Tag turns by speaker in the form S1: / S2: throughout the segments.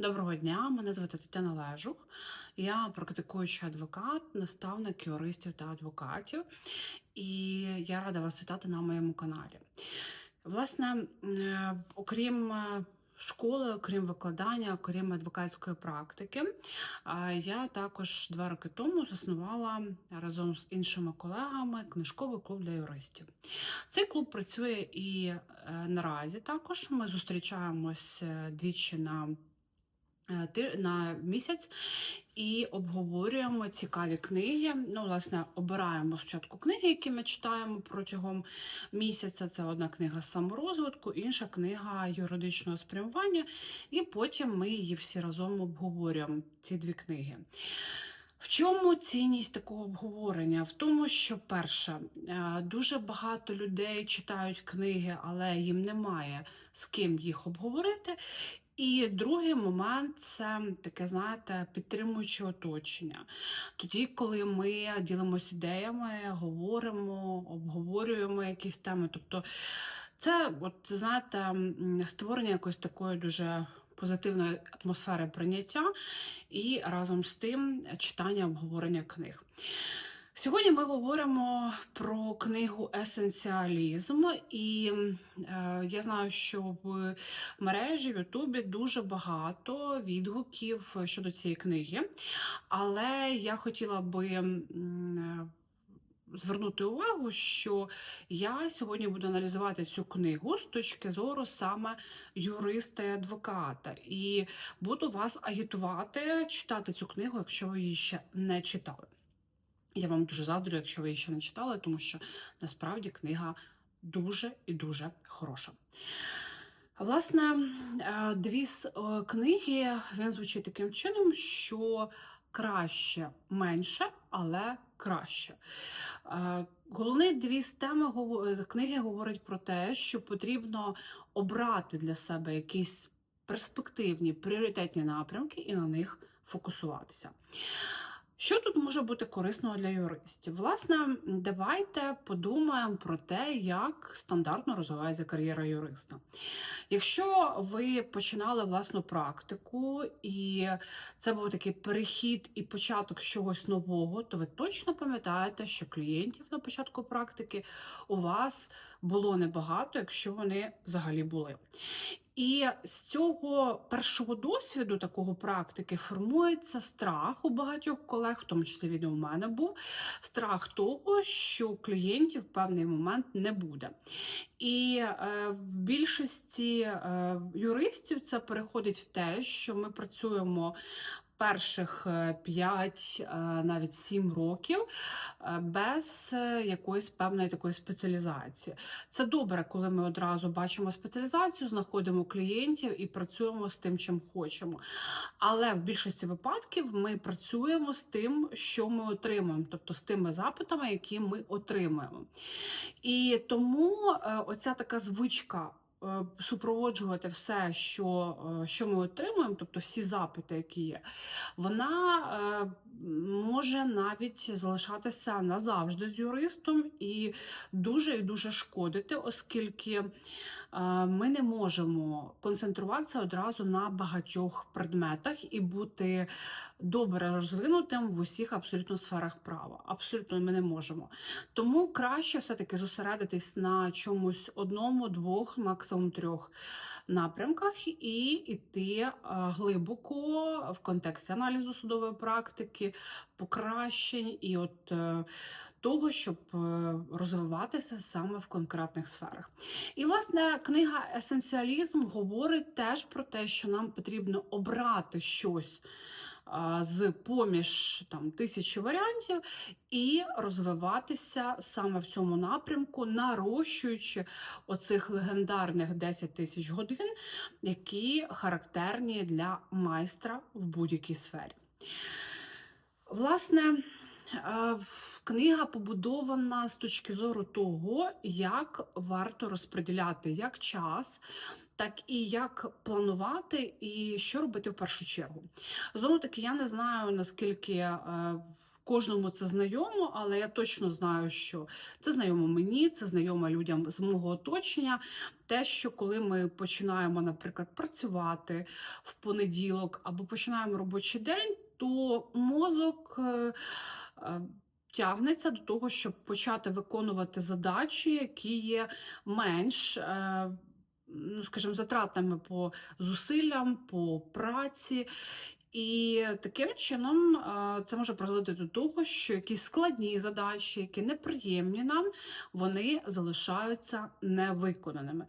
S1: Доброго дня, мене звати Тетяна Лежух. Я практикуючий адвокат, наставник юристів та адвокатів, і я рада вас вітати на моєму каналі. Власне, е, окрім е, школи, окрім викладання, окрім адвокатської практики, я також два роки тому заснувала разом з іншими колегами книжковий клуб для юристів. Цей клуб працює і е, наразі також. Ми зустрічаємось двічі на на місяць і обговорюємо цікаві книги. Ну, власне, обираємо спочатку книги, які ми читаємо протягом місяця. Це одна книга саморозвитку, інша книга юридичного спрямування, і потім ми її всі разом обговорюємо, ці дві книги. В чому цінність такого обговорення? В тому, що перше, е, дуже багато людей читають книги, але їм немає з ким їх обговорити. І другий момент це таке, знаєте, підтримуюче оточення. Тоді, коли ми ділимося ідеями, говоримо, обговорюємо якісь теми. Тобто, це, от знаєте, створення якоїсь такої дуже позитивної атмосфери прийняття і разом з тим читання обговорення книг. Сьогодні ми говоримо про книгу Есенціалізм, і е, я знаю, що в мережі в Ютубі дуже багато відгуків щодо цієї книги, але я хотіла би. м, Звернути увагу, що я сьогодні буду аналізувати цю книгу з точки зору саме юриста і адвоката, і буду вас агітувати читати цю книгу, якщо ви її ще не читали. Я вам дуже заздрю, якщо ви її ще не читали, тому що насправді книга дуже і дуже хороша. Власне, е, девіз е, книги він звучить таким чином, що краще менше, але краще. Е, Головний девіз теми книги говорить про те, що потрібно обрати для себе якісь перспективні пріоритетні напрямки і на них фокусуватися. Що тут може бути корисного для юристів? Власне, давайте подумаємо про те, як стандартно розвивається кар'єра юриста. Якщо ви починали власну практику, і це був такий перехід і початок чогось нового, то ви точно пам'ятаєте, що клієнтів на початку практики у вас було небагато, якщо вони взагалі були. І з цього першого досвіду такого практики формується страх у багатьох колег, в тому числі він у мене був страх того, що клієнтів в певний момент не буде. І е, в більшості е, юристів це переходить в те, що ми працюємо. Перших 5, навіть 7 років е, без е, якоїсь певної такої спеціалізації. Це добре, коли ми одразу бачимо спеціалізацію, знаходимо клієнтів і працюємо з тим, чим хочемо. Але в більшості випадків ми працюємо з тим, що ми отримуємо, тобто з тими запитами, які ми отримуємо. І тому е, оця така звичка. Е, Супроводжувати все, що, е, що ми отримуємо, тобто всі запити, які є, вона е, може навіть залишатися назавжди з юристом і дуже і дуже шкодити, оскільки ми не можемо концентруватися одразу на багатьох предметах і бути добре розвинутим в усіх абсолютно сферах права. Абсолютно ми не можемо. Тому краще все-таки зосередитись на чомусь одному, двох, максимум трьох напрямках і йти глибоко в контексті аналізу судової практики, покращень і от е, того, щоб е, розвиватися саме в конкретних сферах. І, власне, книга Есенціалізм говорить теж про те, що нам потрібно обрати щось. З поміж там тисячі варіантів і розвиватися саме в цьому напрямку, нарощуючи оцих легендарних 10 тисяч годин, які характерні для майстра в будь-якій сфері. Власне, е, книга побудована з точки зору того, як варто розподіляти як час, так і як планувати, і що робити в першу чергу. Знову таки, я не знаю, наскільки е, кожному це знайомо, але я точно знаю, що це знайомо мені, це знайомо людям з мого оточення. Те, що коли ми починаємо, наприклад, працювати в понеділок або починаємо робочий день, то мозок. е, е, Тягнеться до того, щоб почати виконувати задачі, які є менш, е, ну, скажімо, затратними по зусиллям, по праці. І таким чином е, це може призводити до того, що якісь складні задачі, які неприємні нам, вони залишаються невиконаними.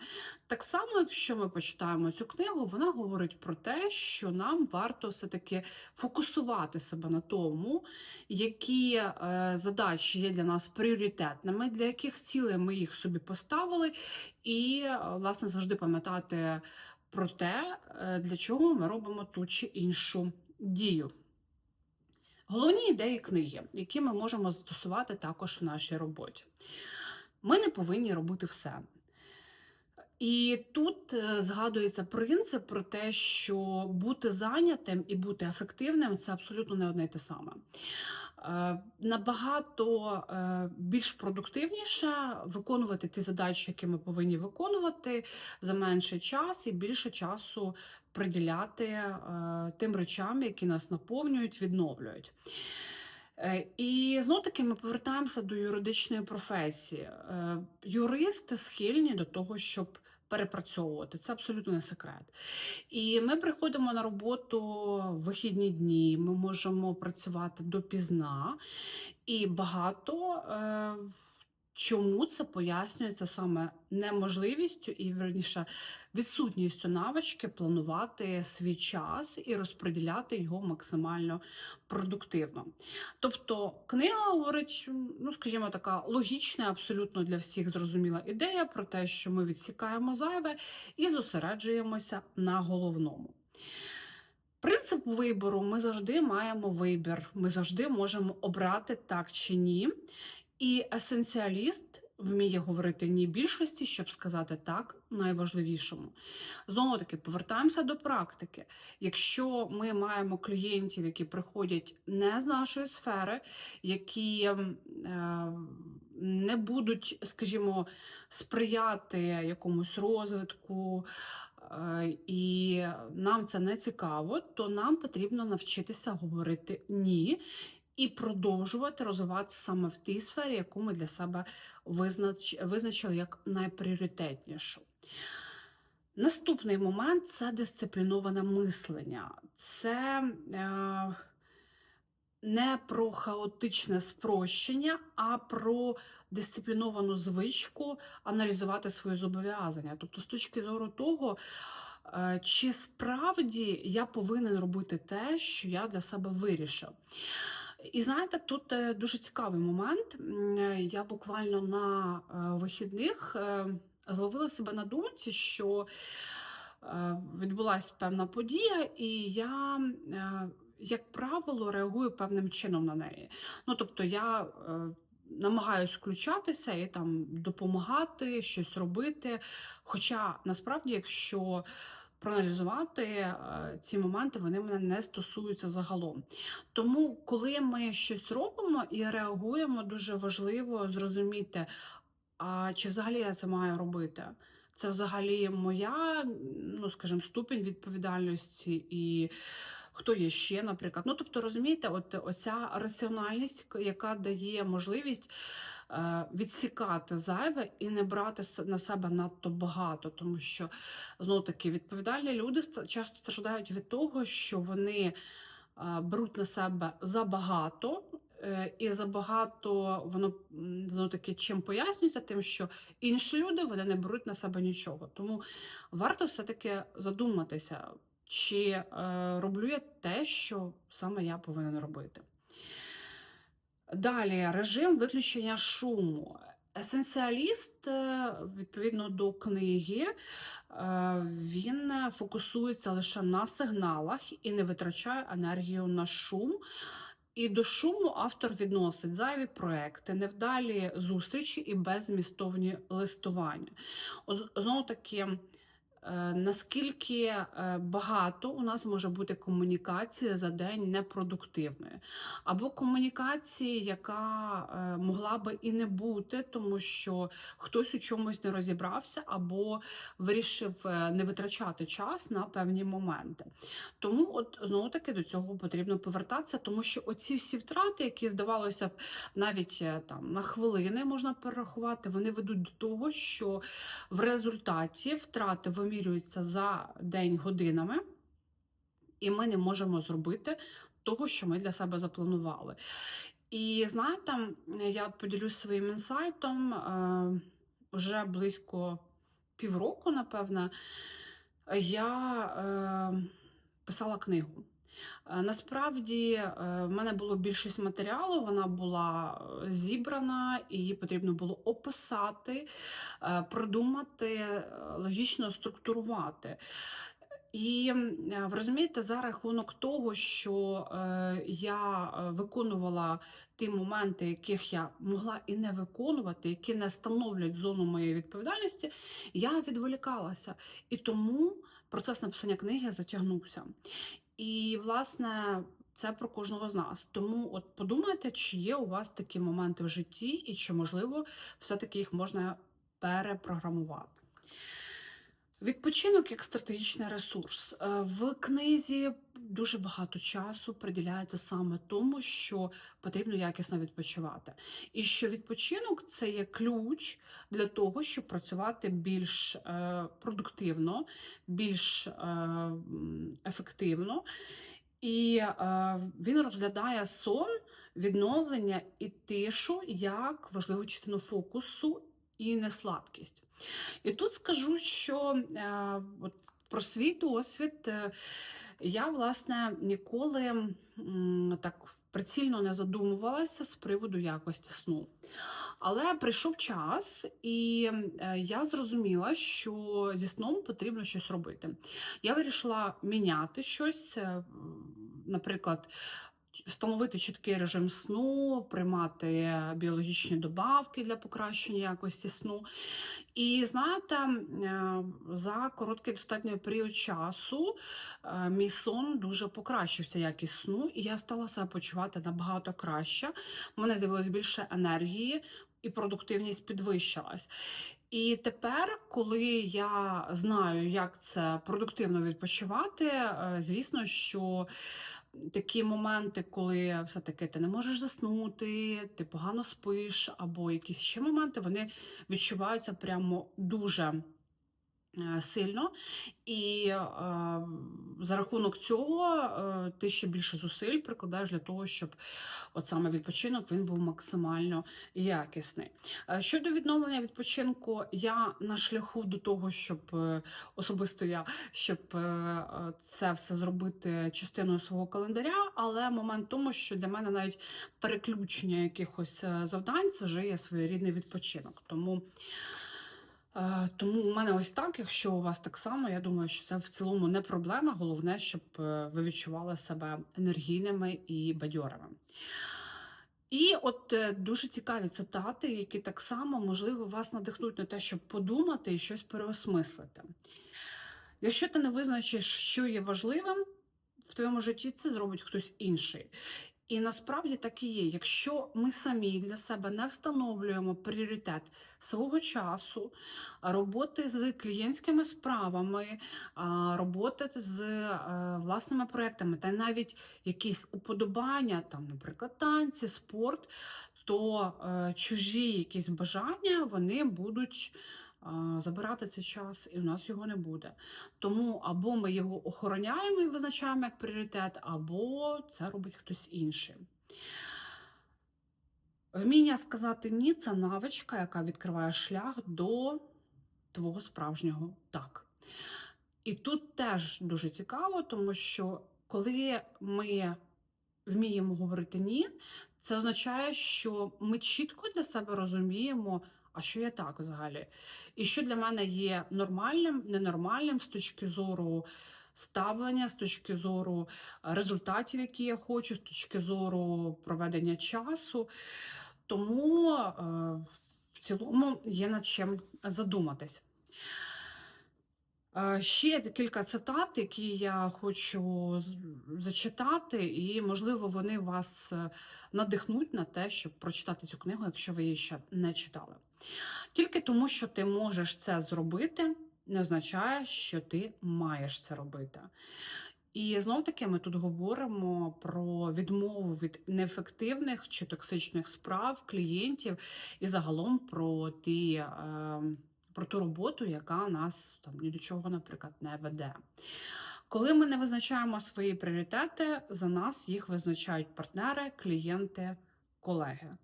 S1: Так само, якщо ми почитаємо цю книгу, вона говорить про те, що нам варто все-таки фокусувати себе на тому, які е, задачі є для нас пріоритетними, для яких цілей ми їх собі поставили, і, е, власне, завжди пам'ятати про те, е, для чого ми робимо ту чи іншу дію. Головні ідеї книги, які ми можемо застосувати також в нашій роботі. Ми не повинні робити все. І тут е, згадується принцип про те, що бути зайнятим і бути ефективним це абсолютно не одне й те саме. Е, Набагато е, більш продуктивніше виконувати ті задачі, які ми повинні виконувати за менший час і більше часу приділяти е, тим речам, які нас наповнюють, відновлюють. І знов таки ми повертаємося до юридичної професії. Юристи схильні до того, щоб перепрацьовувати. Це абсолютно не секрет. І ми приходимо на роботу в вихідні дні, ми можемо працювати допізна, і багато. Е, Чому це пояснюється саме неможливістю і верніше відсутністю навички планувати свій час і розподіляти його максимально продуктивно. Тобто книга говорить, ну скажімо, така логічна, абсолютно для всіх зрозуміла ідея про те, що ми відсікаємо зайве і зосереджуємося на головному. Принцип вибору ми завжди маємо вибір, ми завжди можемо обрати так чи ні. І есенціаліст вміє говорити ні більшості, щоб сказати так найважливішому. Знову таки, повертаємося до практики. Якщо ми маємо клієнтів, які приходять не з нашої сфери, які е, не будуть, скажімо, сприяти якомусь розвитку. е, І нам це не цікаво, то нам потрібно навчитися говорити ні і продовжувати розвиватися саме в тій сфері, яку ми для себе визнач... визначили як найпріоритетнішу. Наступний момент це дисципліноване мислення. Це е, не про хаотичне спрощення, а про дисципліновану звичку аналізувати свої зобов'язання. Тобто, з точки зору того, е, чи справді я повинен робити те, що я для себе вирішив. І знаєте, тут е, дуже цікавий момент. Е, Я буквально на е, вихідних зловила себе на думці, що відбулася певна подія, і я, як правило, реагую певним чином на неї. Ну, тобто, я е, намагаюсь включатися і там допомагати, щось робити. Хоча насправді, якщо проаналізувати е, ці моменти, вони мене не стосуються загалом. Тому, коли ми щось робимо і реагуємо, дуже важливо зрозуміти, а чи взагалі я це маю робити. Це взагалі моя, ну скажімо, ступінь відповідальності і хто є ще, наприклад. Ну, тобто, розумієте, от оця раціональність, яка дає можливість відсікати зайве і не брати на себе надто багато, тому що знову таки відповідальні люди часто страждають від того, що вони е, беруть на себе забагато. е, І забагато воно знову таки чим пояснюється, тим, що інші люди вони не беруть на себе нічого. Тому варто все-таки задуматися, чи е, роблю я те, що саме я повинен робити. Далі режим виключення шуму. Есенціаліст, е, відповідно до книги, е, він фокусується лише на сигналах і не витрачає енергію на шум. І до шуму автор відносить зайві проекти, невдалі зустрічі і беззмістовні листування. Знову таки, наскільки е, багато у нас може бути комунікації за день непродуктивної, або комунікації, яка е, могла би і не бути, тому що хтось у чомусь не розібрався, або вирішив е, не витрачати час на певні моменти. Тому, от знову таки до цього потрібно повертатися, тому що оці всі втрати, які здавалося б, навіть е, там на хвилини можна перерахувати, вони ведуть до того, що в результаті втрати вимірюються за день годинами, і ми не можемо зробити того, що ми для себе запланували. І знаєте, я поділюсь своїм інсайтом е, вже близько півроку, напевно, я е, писала книгу. Е, Насправді е, в мене було більшість матеріалу, вона була е, зібрана, і її потрібно було описати, продумати, логічно структурувати. І ви розумієте, за рахунок того, що я виконувала ті моменти, яких я могла і не виконувати, які не становлять зону моєї відповідальності, я відволікалася. І тому процес написання книги затягнувся. І, власне, це про кожного з нас. Тому от подумайте, чи є у вас такі моменти в житті, і чи можливо все-таки їх можна перепрограмувати. Відпочинок як стратегічний ресурс. Е, В книзі дуже багато часу приділяється саме тому, що потрібно якісно відпочивати. І що відпочинок це є ключ для того, щоб працювати більш е, продуктивно, більш е, ефективно. І він розглядає сон, відновлення і тишу як важливу частину фокусу і не слабкість. І тут скажу, що е, от про свій досвід е, я, власне, ніколи так прицільно не задумувалася з приводу якості сну. Але прийшов час, і е, я зрозуміла, що зі сном потрібно щось робити. Я вирішила міняти щось, наприклад, встановити чіткий режим сну, приймати біологічні добавки для покращення якості сну. І знаєте, е, за короткий достатньо період часу е, мій сон дуже покращився, якість сну, і я стала себе почувати набагато краще. У мене з'явилось більше енергії. І продуктивність підвищилась. І тепер, коли я знаю, як це продуктивно відпочивати, е, звісно, що такі моменти, коли все-таки ти не можеш заснути, ти погано спиш, або якісь ще моменти, вони відчуваються прямо дуже. Е, Сильно, і е, за рахунок цього е, ти ще більше зусиль прикладаєш для того, щоб от саме відпочинок він був максимально якісний. Е, Щодо відновлення відпочинку, я на шляху до того, щоб е, особисто я щоб е, е, це все зробити частиною свого календаря, але момент тому, що для мене навіть переключення якихось завдань це вже є своєрідний відпочинок. Тому. Е, Тому у мене ось так. Якщо у вас так само, я думаю, що це в цілому не проблема. Головне, щоб е, ви відчували себе енергійними і бадьорими. І от е, дуже цікаві цитати, які так само, можливо, вас надихнуть на те, щоб подумати і щось переосмислити. Якщо ти не визначиш, що є важливим в твоєму житті, це зробить хтось інший. І насправді так і є. Якщо ми самі для себе не встановлюємо пріоритет свого часу, роботи з клієнтськими справами, роботи з е, власними проектами, та навіть якісь уподобання, там, наприклад, танці, спорт, то е, чужі якісь бажання вони будуть. Забирати цей час, і в нас його не буде. Тому або ми його охороняємо і визначаємо як пріоритет, або це робить хтось інший. Вміння сказати ні це навичка, яка відкриває шлях до твого справжнього так. І тут теж дуже цікаво, тому що коли ми вміємо говорити ні, це означає, що ми чітко для себе розуміємо, а що я так взагалі, і що для мене є нормальним, ненормальним з точки зору ставлення, з точки зору е, результатів, які я хочу, з точки зору проведення часу. Тому е, в цілому є над чим задуматись. Е, Ще кілька цитат, які я хочу зачитати, і, можливо, вони вас е, надихнуть на те, щоб прочитати цю книгу, якщо ви її ще не читали. Тільки тому, що ти можеш це зробити, не означає, що ти маєш це робити. І знов таки ми тут говоримо про відмову від неефективних чи токсичних справ клієнтів і загалом про ті. Е, про ту роботу, яка нас там ні до чого, наприклад, не веде. Коли ми не визначаємо свої пріоритети, за нас їх визначають партнери, клієнти, колеги.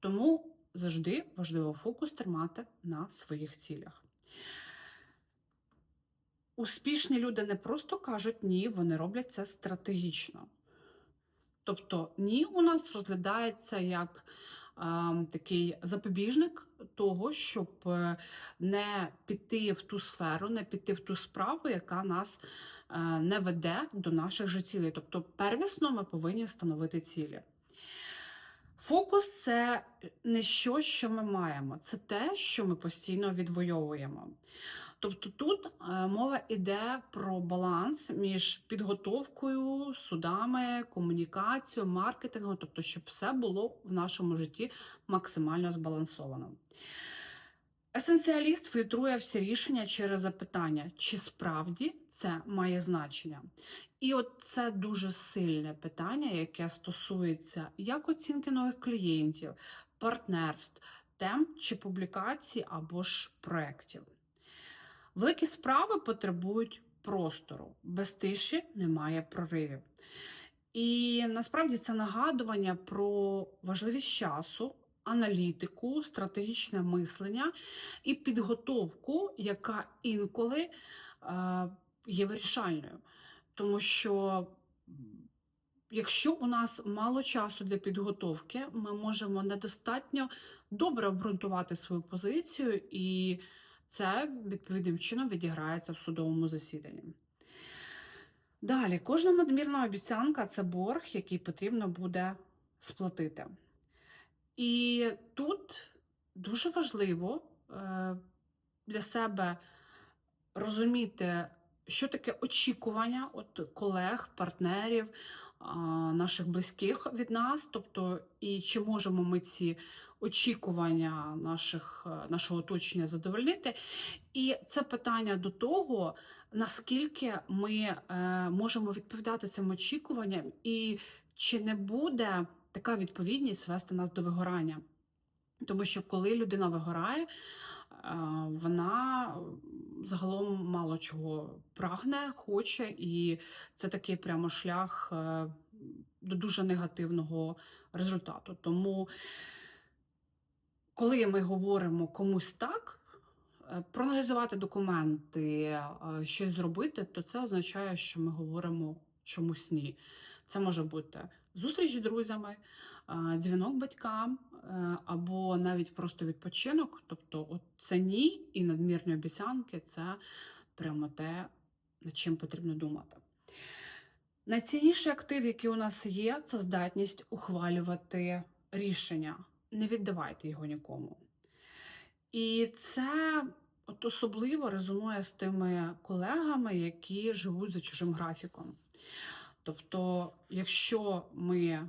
S1: Тому завжди важливо фокус тримати на своїх цілях. Успішні люди не просто кажуть ні, вони роблять це стратегічно. Тобто, ні, у нас розглядається як такий запобіжник того, щоб е, не піти в ту сферу, не піти в ту справу, яка нас е, не веде до наших же цілей. Тобто, первісно ми повинні встановити цілі. Фокус це не що, що ми маємо, це те, що ми постійно відвоюємо. Тобто тут е, мова йде про баланс між підготовкою, судами, комунікацією, маркетингом, тобто, щоб все було в нашому житті максимально збалансовано. Есенціаліст фільтрує всі рішення через запитання, чи справді це має значення. І от це дуже сильне питання, яке стосується як оцінки нових клієнтів, партнерств, тем чи публікацій або ж проєктів. Великі справи потребують простору, без тиші немає проривів. І насправді це нагадування про важливість часу, аналітику, стратегічне мислення і підготовку, яка інколи е, є вирішальною. Тому що, якщо у нас мало часу для підготовки, ми можемо недостатньо добре обґрунтувати свою позицію, і це відповідним чином відіграється в судовому засіданні. Далі, кожна надмірна обіцянка це борг, який потрібно буде сплатити. І тут дуже важливо е, для себе розуміти, що таке очікування от колег, партнерів, наших близьких від нас, тобто, і чи можемо ми ці очікування наших, е, нашого оточення задовольнити. І це питання до того, наскільки ми е, можемо відповідати цим очікуванням, і чи не буде така відповідність вести нас до вигорання. Тому що коли людина вигорає, вона загалом мало чого прагне, хоче, і це такий прямо шлях е, до дуже негативного результату. Тому, коли ми говоримо комусь так, е, проаналізувати документи, щось зробити, то це означає, що ми говоримо чомусь ні. Це може бути зустріч з друзями, дзвінок батькам або навіть просто відпочинок. Тобто, от це ні і надмірні обіцянки це прямо те, над чим потрібно думати. Найцінніший актив, який у нас є, це здатність ухвалювати рішення. Не віддавайте його нікому. І це от особливо резонує з тими колегами, які живуть за чужим графіком. Тобто, якщо ми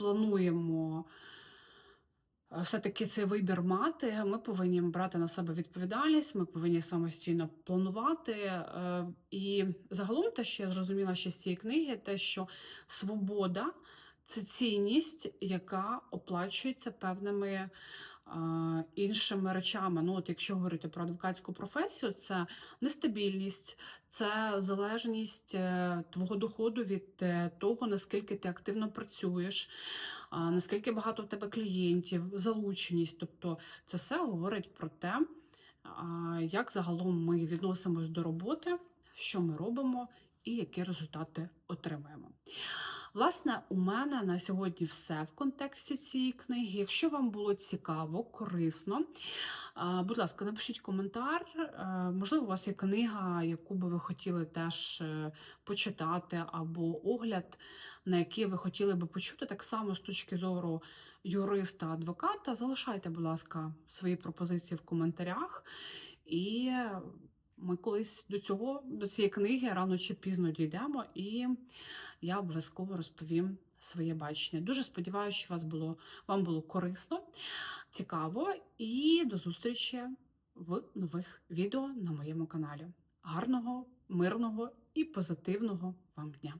S1: плануємо е, все-таки цей вибір мати, ми повинні брати на себе відповідальність, ми повинні самостійно планувати. Е, і загалом те, що я зрозуміла ще з цієї книги, те, що свобода це цінність, яка оплачується певними іншими речами. Ну, от Якщо говорити про адвокатську професію, це нестабільність, це залежність е, твого доходу від е, того, наскільки ти активно працюєш, наскільки багато в тебе клієнтів, залученість. Тобто це все говорить про те, як загалом ми відносимось до роботи, що ми робимо і які результати отримаємо. Власне, у мене на сьогодні все в контексті цієї книги. Якщо вам було цікаво, корисно, будь ласка, напишіть коментар. Е, Можливо, у вас є книга, яку би ви хотіли теж е, почитати, або огляд, на який ви хотіли би почути, так само з точки зору юриста-адвоката. Залишайте, будь ласка, свої пропозиції в коментарях. І ми колись до цього, до цієї книги рано чи пізно дійдемо, і я обов'язково розповім своє бачення. Дуже сподіваюся, що вас було, вам було корисно, цікаво, і до зустрічі в нових відео на моєму каналі. Гарного, мирного і позитивного вам дня!